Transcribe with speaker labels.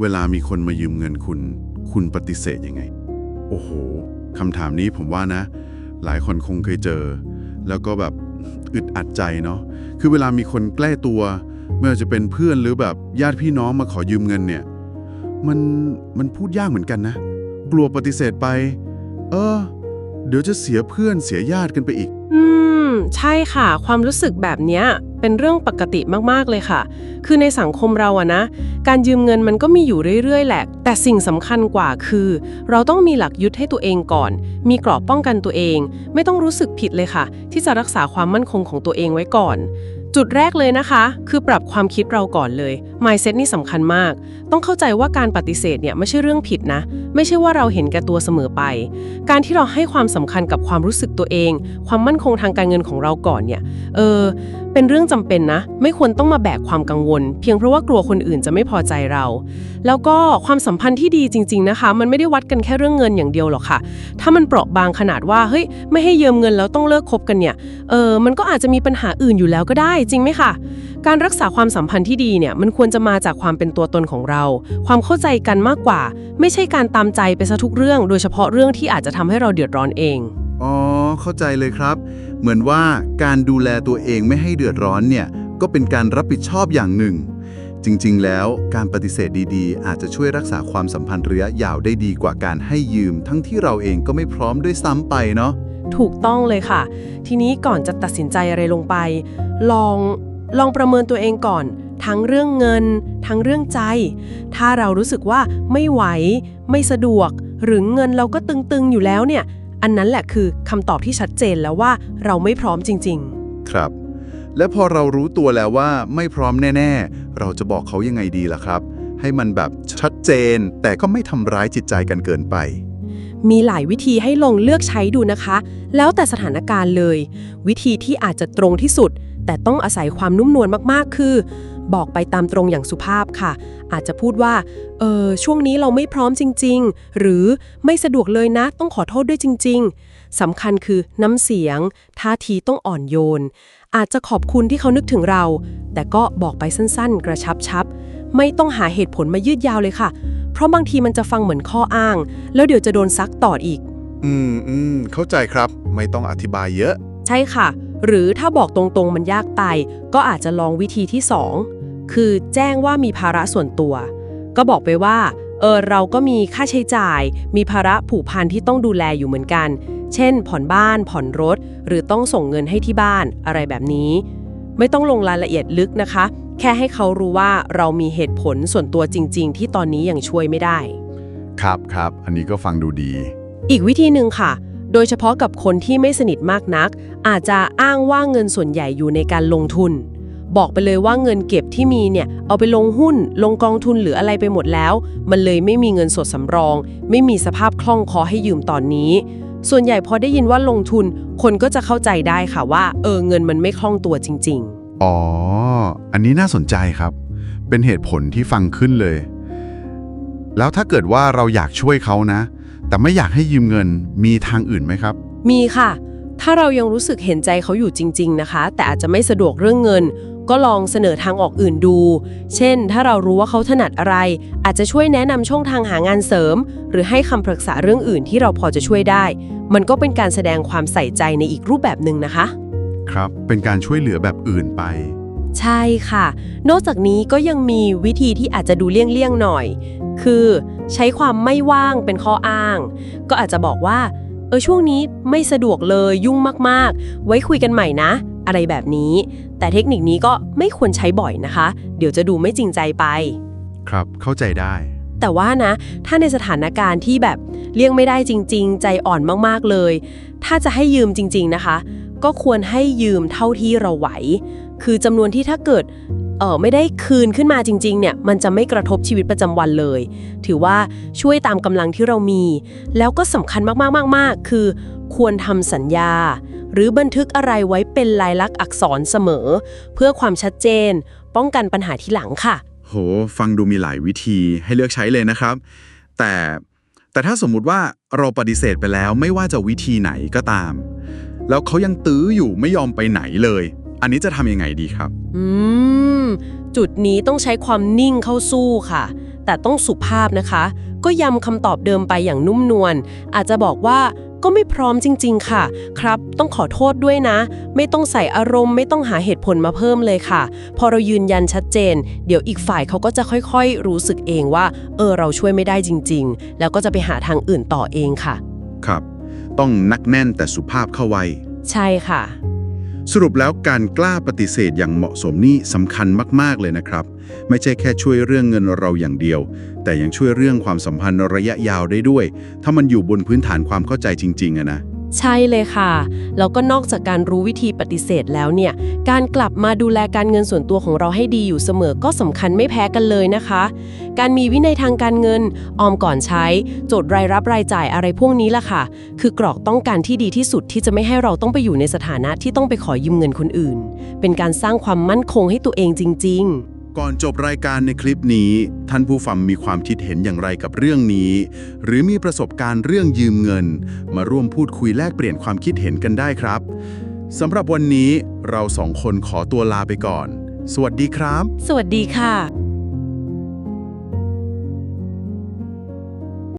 Speaker 1: เวลามีคนมายืมเงินคุณ คุณปฏิเสธยังไง โอ้โหคำถามนี้ผมว่านะ หลายคนคงเคยเจอ แล้วก็แบบอึดอัดใจเนาะคือเวลามีคนใกล้ตัวไม่ว่าจะเป็นเพื่อนหรือแบบญาติพี่น้องมาขอยืมเงินเนี่ย มันมันพูดยากเหมือนกันนะ กลัวปฏิเสธไป เออ เดี๋ยวจะเสียเพื่อนเสียญาติกันไปอีก
Speaker 2: อืม ใช่ค่ะ ความรู้สึกแบบเนี้ย เป็นเรื่องปกติมากๆเลยค่ะ คือในสังคมเราอะนะ การยืมเงินมันก็มีอยู่เรื่อยๆ แหละ แต่สิ่งสำคัญกว่าคือ เราต้องมีหลักยึดให้ตัวเองก่อน มีกรอบป้องกันตัวเอง ไม่ต้องรู้สึกผิดเลยค่ะ ที่จะรักษาความมั่นคงของตัวเองไว้ก่อน จุดแรกเลยนะคะ คือปรับความคิดเราก่อนเลย mindset นี่สำคัญมาก ต้องเข้าใจว่าการปฏิเสธเนี่ยไม่ใช่เรื่องผิดนะ ไม่ใช่ว่าเราเห็นแก่ตัวเสมอไป การที่เราให้ความสำคัญกับความรู้สึกตัวเอง ความมั่นคงทางการเงินของเราก่อนเนี่ย เออ เป็นเรื่องจำเป็นนะ ไม่ควรต้องมาแบกความกังวล เพียงเพราะว่ากลัวคนอื่นจะไม่พอใจเรา แล้วก็ความสัมพันธ์ที่ดีจริง ๆนะคะ มันไม่ได้วัดกันแค่เรื่องเงินอย่างเดียวหรอกค่ะ ถ้ามันเปราะบางขนาดว่าเฮ้ยไม่ให้ยืมเงินแล้วต้องเลิกคบกันเนี่ยเออมันก็อาจจะมีปัญหาอื่นอยู่แล้วก็ได้จริงไหมคะการรักษาความสัมพันธ์ที่ดีเนี่ยมันควรจะมาจากความเป็นตัวตนของเรา ความเข้าใจกันมากกว่า ไม่ใช่การตามใจไปซะทุกเรื่อง โดยเฉพาะเรื่องที่อาจจะทำให้เราเดือดร้อนเอง
Speaker 3: อ๋อเข้าใจเลยครับ เหมือนว่าการดูแลตัวเองไม่ให้เดือดร้อนเนี่ยก็เป็นการรับผิดชอบอย่างหนึ่ง จริงๆ แล้วการปฏิเสธดีๆ อาจจะช่วยรักษาความสัมพันธ์ระยะยาวได้ดีกว่าการให้ยืม ทั้งที่เราเองก็ไม่พร้อมด้วยซ้ำไปเนาะ
Speaker 2: ถูกต้องเลยค่ะ ทีนี้ก่อนจะตัดสินใจอะไรลงไป ลองลองประเมินตัวเองก่อน ทั้งเรื่องเงิน ทั้งเรื่องใจ ถ้าเรารู้สึกว่าไม่ไหว ไม่สะดวก หรือเงินเราก็ตึงๆอยู่แล้วเนี่ย อันนั้นแหละคือคำตอบที่ชัดเจนแล้วว่าเราไม่พร้อมจริง
Speaker 3: ครับ และพอเรารู้ตัวแล้วว่าไม่พร้อมแน่ ๆ เราจะบอกเขายังไงดีล่ะครับ ให้มันแบบชัดเจน แต่ก็ไม่ทำร้ายจิตใจกันเกินไป
Speaker 2: ๆมีหลายวิธีให้ลองเลือกใช้ดูนะคะ แล้วแต่สถานการณ์เลย วิธีที่อาจจะตรงที่สุด แต่ต้องอาศัยความนุ่มนวลมากๆ คือ บอกไปตามตรงอย่างสุภาพค่ะ อาจจะพูดว่า เออช่วงนี้เราไม่พร้อมจริง ๆ หรือไม่สะดวกเลยนะ ต้องขอโทษด้วยจริง ๆสำคัญคือน้ำเสียง ท่าทีต้องอ่อนโยน อาจจะขอบคุณที่เขานึกถึงเรา แต่ก็บอกไปสั้นๆ กระชับชับ ไม่ต้องหาเหตุผลมายืดยาวเลยค่ะ เพราะบางทีมันจะฟังเหมือนข้ออ้าง แล้วเดี๋ยวจะโดนซักต่ออีก
Speaker 3: อืมอืมเข้าใจครับ ไม่ต้องอธิบายเยอะ
Speaker 2: ใช่ค่ะ หรือถ้าบอกตรงๆมันยากไป ก็อาจจะลองวิธีที่2 คือแจ้งว่ามีภาระส่วนตัว ก็บอกไปว่า เออเราก็มีค่าใช้จ่าย มีภาระผูกพันที่ต้องดูแลอยู่เหมือนกัน เช่น ผ่อนบ้าน ผ่อนรถ หรือต้องส่งเงินให้ที่บ้านอะไรแบบนี้ ไม่ต้องลงรายละเอียดลึกนะคะ แค่ให้เขารู้ว่าเรามีเหตุผลส่วนตัวจริง ๆ ที่ตอนนี้ยังช่วยไม่ได้
Speaker 3: ครับครับ อันนี้ก็ฟังดูดี
Speaker 2: อีกวิธีหนึ่งค่ะ โดยเฉพาะกับคนที่ไม่สนิทมากนัก อาจจะอ้างว่าเงินส่วนใหญ่อยู่ในการลงทุน บอกไปเลยว่าเงินเก็บที่มีเนี่ยเอาไปลงหุ้น ลงกองทุนหรืออะไรไปหมดแล้ว มันเลยไม่มีเงินสดสำรอง ไม่มีสภาพคล่องคอให้ยืมตอนนี้ ส่วนใหญ่พอได้ยินว่าลงทุน คนก็จะเข้าใจได้ค่ะว่า เออเงินมันไม่คล่องตัวจริง ๆ
Speaker 3: อ๋อ อันนี้น่าสนใจครับ เป็นเหตุผลที่ฟังขึ้นเลย แล้วถ้าเกิดว่าเราอยากช่วยเขานะ แต่ไม่อยากให้ยืมเงินมีทางอื่นไหมครับ
Speaker 2: มีค่ะถ้าเรายังรู้สึกเห็นใจเขาอยู่จริง ๆ นะคะ แต่อาจจะไม่สะดวกเรื่องเงิน ก็ลองเสนอทางออกอื่นดู เช่น ถ้าเรารู้ว่าเขาถนัดอะไร อาจจะช่วยแนะนำช่องทางหางานเสริม หรือให้คำปรึกษาเรื่องอื่นที่เราพอจะช่วยได้ มันก็เป็นการแสดงความใส่ใจในอีกรูปแบบหนึ่งนะคะ
Speaker 3: ครับ เป็นการช่วยเหลือแบบอื่นไป
Speaker 2: ใช่ค่ะ นอกจากนี้ก็ยังมีวิธีที่อาจจะดูเลี่ยงๆหน่อย คือใช้ความไม่ว่างเป็นข้ออ้าง ก็อาจจะบอกว่าเออช่วงนี้ไม่สะดวกเลยยุ่งมากๆ ไว้คุยกันใหม่นะ อะไรแบบนี้ แต่เทคนิคนี้ก็ไม่ควรใช้บ่อยนะคะ เดี๋ยวจะดูไม่จริงใจไป
Speaker 3: ครับเข้าใจได้
Speaker 2: แต่ว่านะ ถ้าในสถานการณ์ที่แบบเลี่ยงไม่ได้จริง ๆ ใจอ่อนมากๆเลย ถ้าจะให้ยืมจริง ๆนะคะ ก็ควรให้ยืมเท่าที่เราไหว คือจำนวนที่ถ้าเกิดเออไม่ได้คืนขึ้นมาจริง ๆ เนี่ย มันจะไม่กระทบชีวิตประจำวันเลย ถือว่าช่วยตามกำลังที่เรามี แล้วก็สำคัญมากๆๆๆคือ ควรทำสัญญา หรือบันทึกอะไรไว้เป็นลายลักษณ์อักษรเสมอ เพื่อความชัดเจน ป้องกันปัญหาที่หลังค่ะ
Speaker 1: โห ฟังดูมีหลายวิธีให้เลือกใช้เลยนะครับ แต่แต่ถ้าสมมุติว่าเราปฏิเสธไปแล้วไม่ว่าจะวิธีไหนก็ตาม แล้วเขายังตื้ออยู่ไม่ยอมไปไหนเลย อันนี้จะทำยังไงดีครับ
Speaker 2: อืม จุดนี้ต้องใช้ความนิ่งเข้าสู้ค่ะ แต่ต้องสุภาพนะคะ ก็ย้ำคำตอบเดิมไปอย่างนุ่มนวลอาจจะบอกว่า ก็ไม่พร้อมจริง ๆ ค่ะ ครับ ต้องขอโทษด้วยนะ ไม่ต้องใส่อารมณ์ ไม่ต้องหาเหตุผลมาเพิ่มเลยค่ะ พอเรายืนยันชัดเจน เดี๋ยวอีกฝ่ายเขาก็จะค่อยๆ รู้สึกเองว่า เออ เราช่วยไม่ได้จริง ๆ แล้วก็จะไปหาทางอื่นต่อเองค่ะ
Speaker 1: ครับ ต้องนักแน่นแต่สุภาพเข้าไว้
Speaker 2: ใช่ค่ะ
Speaker 1: สรุปแล้วการกล้าปฏิเสธอย่างเหมาะสมนี่สำคัญมาก ๆ เลยนะครับ ไม่ใช่แค่ช่วยเรื่องเงินเราอย่างเดียว แต่ยังช่วยเรื่องความสัมพันธ์ระยะยาวได้ด้วย ถ้ามันอยู่บนพื้นฐานความเข้าใจจริงๆอะนะ
Speaker 2: ใช่เลยค่ะ แล้วก็นอกจากการรู้วิธีปฏิเสธแล้วเนี่ย การกลับมาดูแลการเงินส่วนตัวของเราให้ดีอยู่เสมอก็สำคัญไม่แพ้กันเลยนะคะ การมีวินัยทางการเงิน ออมก่อนใช้โจทย์รายรับรายจ่ายอะไรพวกนี้ล่ะค่ะ คือกรอกต้องการที่ดีที่สุดที่จะไม่ให้เราต้องไปอยู่ในสถานะที่ต้องไปขอยืมเงินคนอื่น เป็นการสร้างความมั่นคงให้ตัวเองจริง ๆ
Speaker 1: ก่อนจบรายการในคลิปนี้ ท่านผู้ฟังมีความคิดเห็นอย่างไรกับเรื่องนี้ หรือมีประสบการณ์เรื่องยืมเงิน มาร่วมพูดคุยแลกเปลี่ยนความคิดเห็นกันได้ครับสำหรับวันนี้เราสองคนขอตัวลาไปก่อน สวัสดีครับ
Speaker 2: สวัสดีค่ะ